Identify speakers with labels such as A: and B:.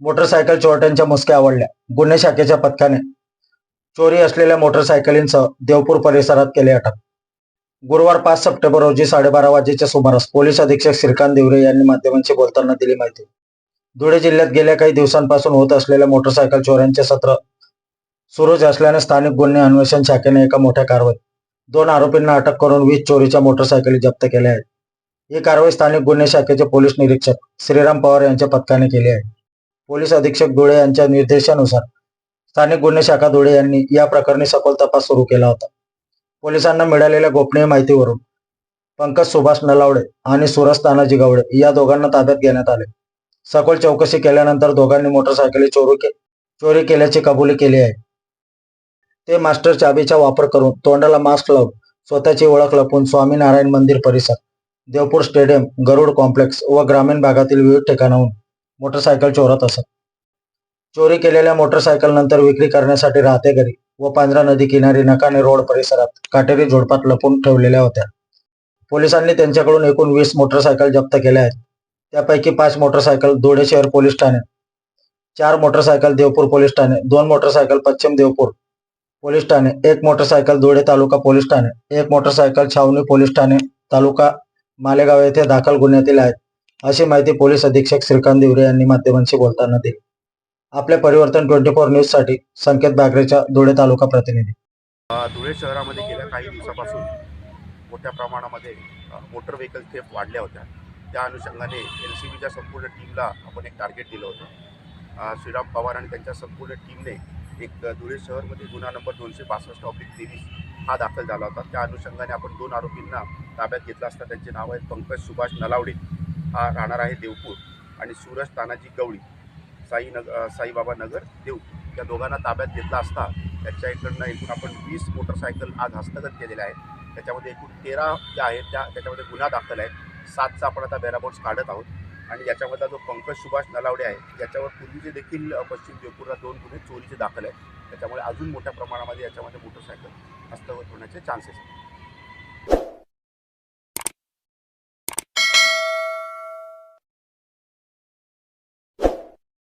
A: Motorcycle चोरट्यांच्या मुसक्या आवडल्या. गुन्हे शाखेच्या पथकाने चोरी असलेल्या मोटरसायकलींसह देवपूर परिसरात केले अटक. गुरुवार पाच सप्टेंबर रोजी साडेबारा वाजेच्या सुमारास पोलीस अधीक्षक श्रीकांत देवरे यांनी माध्यमांशी बोलताना दिली माहिती. धुळे जिल्ह्यात गेल्या काही दिवसांपासून होत असलेल्या मोटरसायकल चोऱ्यांचे सत्र सुरूच असल्याने स्थानिक गुन्हे अन्वेषण शाखेने एका मोठ्या कारवाईत दोन आरोपींना अटक करून वीस चोरीच्या मोटरसायकली जप्त केल्या आहेत. ही कारवाई स्थानिक गुन्हे शाखेचे पोलीस निरीक्षक श्रीराम पवार यांच्या पथकाने केली आहे. पोलीस अधीक्षक धुळे यांच्या निर्देशानुसार स्थानिक गुन्हे शाखा धुळे यांनी या प्रकरणी सखोल तपास सुरू केला होता. पोलिसांना मिळालेल्या गोपनीय माहितीवरून पंकज सुभाष नलावडे आणि सुरज तानाजी गवडे या दोघांना ताब्यात घेण्यात आले. सखोल चौकशी केल्यानंतर दोघांनी मोटरसायकली चोरी के चोरी केल्याची कबुली केली आहे. ते मास्टर चाबीचा वापर करून तोंडाला मास्क लावून स्वतःची ओळख लपवून स्वामीनारायण मंदिर परिसर देवपूर स्टेडियम गरुड कॉम्प्लेक्स व ग्रामीण भागातील विविध ठिकाणाहून मोटरसायकल चोरत असत. चोरी केलेल्या मोटरसायकल नंतर विक्री करण्यासाठी राहते घरी व पांजरा नदी किनारी नकाने रोड परिसरात काटेरी झोडपात लपून ठेवलेल्या होत्या. पोलिसांनी त्यांच्याकडून एकूण वीस मोटरसायकल जप्त केल्या आहेत. त्यापैकी पाच मोटरसायकल धुळे शहर पोलीस ठाणे चार मोटरसायकल देवपूर पोलीस ठाणे दोन मोटरसायकल पश्चिम देवपूर पोलीस ठाणे एक मोटरसायकल धुळे तालुका पोलीस ठाणे एक मोटरसायकल छावणी पोलीस ठाणे तालुका मालेगाव येथे दाखल गुन्ह्यातील आहेत. अशी माहिती पोलीस अधीक्षक श्रीकांत दिवरे यांनी माध्यमांशी बोलताना दिली. आपल्या परिवर्तन ट्वेंटी फोर न्यूजसाठी संकेत बागरेच्या धुळे तालुका प्रतिनिधी.
B: धुळे शहरामध्ये गेल्या काही दिवसापासून मोठ्या प्रमाणामध्ये मोटर व्हेकल थेफ्ट वाढल्या होत्या. त्या अनुषंगाने एल सी बीच्या संपूर्ण टीमला आपण एक टार्गेट दिलं होतं. श्रीराम पवार आणि त्यांच्या संपूर्ण टीमने एक धुळे शहरमध्ये गुन्हा नंबर दोनशे बासष्ट ऑब्लिक तेवीस हा दाखल झाला होता. त्या अनुषंगाने आपण दोन आरोपींना ताब्यात घेतला असता त्यांचे नाव आहेत पंकज सुभाष नलावडे हा राहणार आहे देवपूर आणि सूरज तानाजी गवळी साई नग साईबाबा नगर देवपूर. या दोघांना ताब्यात घेतला असता त्याच्या इकडनं एकूण आपण वीस मोटरसायकल आज हस्तगत केलेल्या आहेत. त्याच्यामध्ये एकूण तेरा ज्या आहेत त्या त्याच्यामध्ये गुन्हा दाखल आहेत. सातचा आपण आता बॅराबोट्स काढत आहोत आणि याच्यामधला जो पंकज सुभाष नलावडे आहे याच्यावर पूर्वीचे देखील पश्चिम देवपूरला दोन गुन्हे चोरीचे दाखल आहेत. त्याच्यामुळे अजून मोठ्या प्रमाणामध्ये याच्यामध्ये मोटरसायकल हस्तगत होण्याचे चान्सेस आहेत.